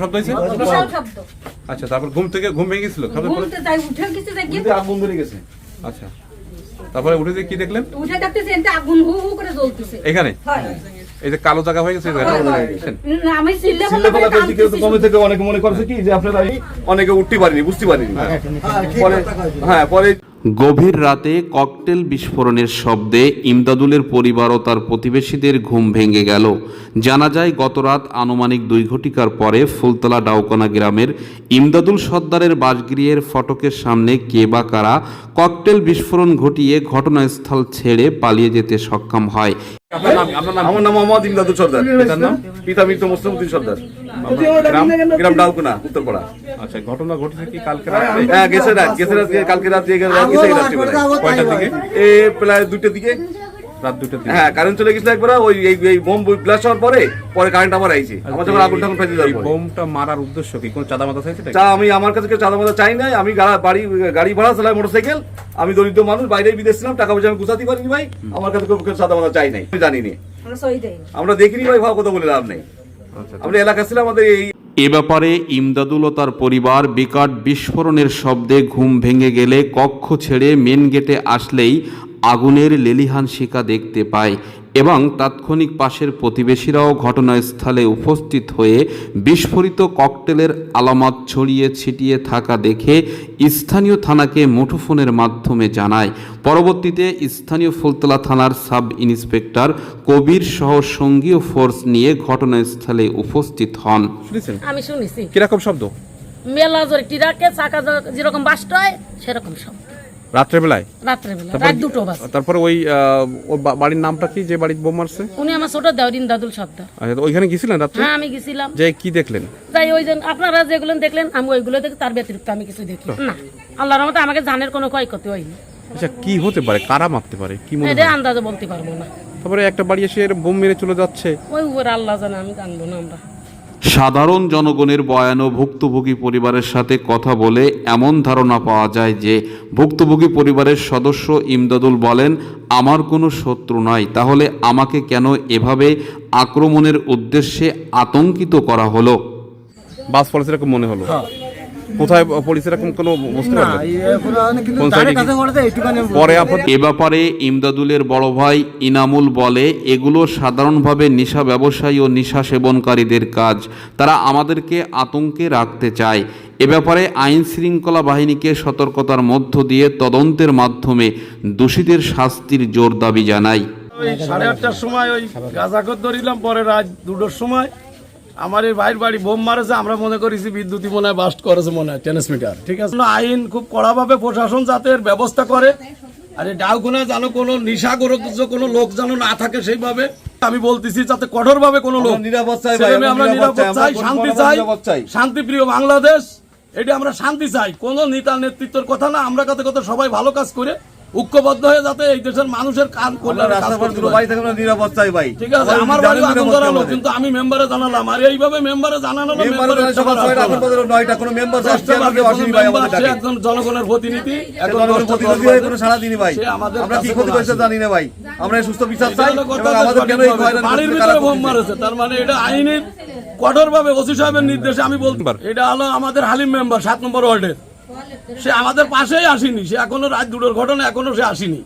শব্দ হয়েছে? বিশাল শব্দ। আচ্ছা তারপর ঘুম থেকে ঘুম ভেঙে গেছিল খাবার পরে ঘুমতে যাই উঠে গেছে যাই গিয়ে আগুন ধরে গেছে। আচ্ছা তারপরে উঠে দিয়ে কি দেখলেন? উঠে দেখতেছি এতে আগুন হু হু করে জ্বলতেছে। এখানে? এই যে কালো জায়গা হয়ে গেছে হয়, হয়। আমি সিল্লে কেউ তো কমে থেকে অনেকে মনে করছে কি যে আপনারা অনেকে উঠতে পারেনি বুঝতে পারেনি। পরে হ্যাঁ পরে গভীর রাতে ককটেল বিস্ফোরণের শব্দে ইমদাদুলের পরিবার ও তার প্রতিবেশীদের ঘুম ভেঙে গেল। জানা যায়, গতরাত আনুমানিক দুই ঘটিকার পরে ফুলতলা ডাউকনা গ্রামের ইমদাদুল সর্দারের বাসগৃহের ফটকের সামনে কে বা কারা ককটেল বিস্ফোরণ ঘটিয়ে ঘটনাস্থল ছেড়ে পালিয়ে যেতে সক্ষম হয়। আপনার নাম আপনার নাম আমার নাম মোহাম্মদ ইমদাদুল সর্দার। পিতার নাম পিতা মৃত মুসলিমউদ্দিন সর্দার। গ্রাম গ্রাম ডাউকুনা উত্তরপাড়া। আচ্ছা ঘটনা ঘটেছে কি কালকে রাতে হ্যাঁ গেছে রাত গেছে রাত কালকে রাত দিয়ে গেছে গেছে রাত্রি কয়টার দিকে? এ প্রায় দুইটার দিকে। রাত দুটোর দিকে। হ্যাঁ কারেন্ট চলে গেছিল একবার ওই এই এই বোম ব্লাস্ট হওয়ার পরে পরে কারেন্ট আবার আইছে। আমার যখন আগুন টাগুন ফেলে বোমটা মারার উদ্দেশ্য কি? কোন চাঁদা মাথা চাইছে চা আমি আমার কাছে কেউ চাঁদা মাথা চাই নাই আমি গা- বাড়ি গাড়ি ভাড়া চালাই মোটরসাইকেল আমি দরিদ্র মানুষ বাইরে বিদেশ ছিলাম টাকা পয়সা আমি গুছাতে পারিনি ভাই। আমার কাছে কেউ সাদা মাদা চাই নাই আমি জানিনি। আমরা সই দেই। আমরা দেখিনি ভাই ভাব কথা বলে লাভ নেই। আচ্ছা আমরা এলাকা ছিলাম আমাদের এই এ ব্যাপারে ইমদাদুল ও তার পরিবার বিকাট বিস্ফোরণের শব্দে ঘুম ভেঙে গেলে কক্ষ ছেড়ে মেন গেটে আসলেই আগুনের লেলিহান শিকা দেখতে পায়। এবং তাৎক্ষণিক পাশের প্রতিবেশীরাও ঘটনাস্থলে উপস্থিত হয়ে বিস্ফোরিত ককটেলের আলামত ছড়িয়ে ছিটিয়ে থাকা দেখে স্থানীয় থানাকে মুঠোফোনের মাধ্যমে জানায়। পরবর্তীতে স্থানীয় ফুলতলা থানার সাব ইন্সপেক্টর কবির সহ সঙ্গীয় ফোর্স নিয়ে ঘটনাস্থলে উপস্থিত হন। আমি শুনেছি। কীরকম শব্দ? মেলা জোরে টিরাকে চাকা যেরকম বাসটা হয় সেরকম সব রাত্রেবেলায়? রাত্রেবেলা রাত দুটো বাস তারপরে ওই ওর বাড়ির নামটা কি যে বাড়ির বোম মারছে উনি আমার ছোট দেওরিন দাদুল সর্দার। আচ্ছা তো ওইখানে গেছিলেন রাত্রে? হ্যাঁ আমি গেছিলাম। যে কি দেখলেন? যাই ওই যে আপনারা যেগুলো দেখলেন আমি ওইগুলো দেখি তার ব্যতিরিক্ত আমি কিছু দেখি। না আল্লাহর রহমতে আমাকে জানের কোনো ক্ষয়ক্ষতি হয়নি। আচ্ছা কি হতে পারে? কারা মারতে পারে? কি মনে হয়? আন্দাজে বলতে পারব না। তারপরে একটা বাড়ি এসে বোম মেরে চলে যাচ্ছে। ওই উপরে আল্লাহ জানে আমি জানব না আমরা। সাধারণ জনগণের বয়ান ও ভুক্তভোগী পরিবারের সাথে কথা বলে এমন ধারণা পাওয়া যায় যে ভুক্তভোগী পরিবারের সদস্য ইমদাদুল বলেন আমার কোনো শত্রু নাই তাহলে আমাকে কেন এভাবে আক্রমণের উদ্দেশ্যে আতঙ্কিত করা হলো? বাস পলিস এরকম মনে হলো। কোথায় পুলিশ এরকম কোনো বুঝতে পারলেন? কোন সাইডে কি? পরে এ ব্যাপারে ইমদাদুলের বড় ভাই ইনামুল বলে এগুলো সাধারণভাবে নেশা ব্যবসায়ী ও নেশা সেবনকারীদের কাজ। তারা আমাদেরকে আতঙ্কে রাখতে চায়। এ ব্যাপারে আইন শৃঙ্খলা বাহিনীকে সতর্কতার মধ্য দিয়ে তদন্তের মাধ্যমে দোষীদের শাস্তির জোর দাবি জানায় ওই সাড়ে আটটার সময় ওই গাজাকর ধরিলাম পরে রাত দুটোর সময় আমার এই ভাইয়ের বাড়ি বোম মারেছে আমরা মনে করেছি বিদ্যুৎই মনে হয় বাস্ট করেছে মনে হয় ট্রান্সমিটার ঠিক আছে? আইন খুব কড়াভাবে প্রশাসন যাতে ব্যবস্থা করে। আর এই ডাউকুনা যেন কোনো নিশাগ্রস্ত কোনো লোক যেন না থাকে সেইভাবে আমি বলতেছি যাতে কঠোরভাবে কোনো লোক নিরাপদ চাই আমরা আমরা নিরাপদ নিরাপদ চাই, চাই শান্তি চাই শান্তিপ্রিয় বাংলাদেশ এটা আমরা শান্তি চাই। কোন নেতা নেতৃত্বের কথা না আমরা কাতে কথা সবাই ভালো কাজ করে ঐক্যবদ্ধ হয়ে যাতে এই দেশের মানুষের কাজ ভাই ঠিক আছে আমার বাড়ি আগুন ধরালো কিন্তু আমি মেম্বারে জানালাম। আর এইভাবে মেম্বারে জানানো একজন জনগণের প্রতিনিধি তার মানে এটা আইনের কঠোরভাবে ওসি সাহেবের নির্দেশে আমি বলতে পারি এটা হলো আমাদের হালিম মেম্বার সাত নম্বর ওয়ার্ডের। সে আমাদের পাশেই আসেনি সে এখনও রাত দুটোর ঘটনা এখনও সে আসেনি।